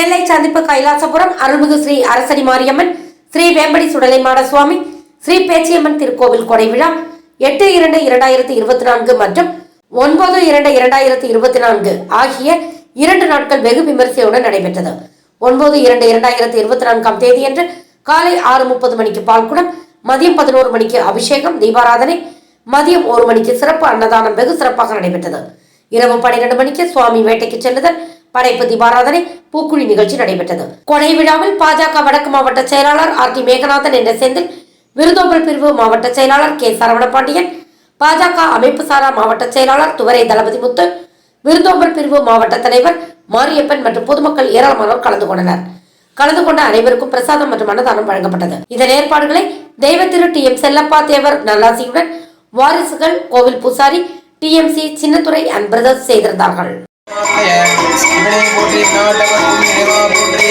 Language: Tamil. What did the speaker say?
நெல்லை சந்திப்பு கைலாசபுரம் அருள்மிகு ஸ்ரீ அரசடி மாரியம்மன் ஸ்ரீ வேம்படி சுடலைமாட சுவாமி ஸ்ரீ பேச்சியம்மன் திருக்கோவில் கொடை விழா எட்டு இரண்டு இரண்டாயிரத்தி இருபத்தி நான்கு மற்றும் ஒன்பது இரண்டு இரண்டாயிரத்தி இருபத்தி நான்கு ஆகிய இரண்டு நாட்கள் வெகு விமரிசையுடன் நடைபெற்றது. ஒன்பது இரண்டு இரண்டாயிரத்தி இருபத்தி நான்காம் தேதியன்று காலை ஆறு முப்பது மணிக்கு பால்குடம் மதியம் பதினோரு மணிக்கு அபிஷேகம் தீபாராதனை மதியம் ஒரு மணிக்கு சிறப்பு அன்னதானம் வெகு சிறப்பாக நடைபெற்றது. இரவு பன்னிரண்டு மணிக்கு சுவாமி வேட்டைக்கு செல்லுதல் படைப்பு தீபாராதனை பூக்குழி நிகழ்ச்சி நடைபெற்றது. கொடை விழாவில் பாஜக வடக்கு மாவட்ட செயலாளர் ஆர் டி மேகநாதன் என்ற செந்தில் விருதோம்பல் பிரிவு மாவட்ட செயலாளர் கே சரவணபாண்டியன் பாஜக அமைப்பு சாரா மாவட்ட செயலாளர் துவரை தளபதி முத்து விருந்தோம்பல் பிரிவு மாவட்ட தலைவர் மாரியப்பன் மற்றும் பொதுமக்கள் ஏராளமானோர் கலந்து கொண்டனர். கலந்து கொண்ட அனைவருக்கும் பிரசாதம் மற்றும் அன்னதானம் வழங்கப்பட்டது. இதன் ஏற்பாடுகளை தெய்வ திரு டி எம் செல்லப்பா தேவர் நல்லாசியுடன் வாரிசுகள் கோவில் பூசாரி டிஎம்சி சின்னத்துறை அண்ட் பிரதர்ஸ் செய்திருந்தார்கள். போற்றி நாட்டவர் நிறைவா போற்றி.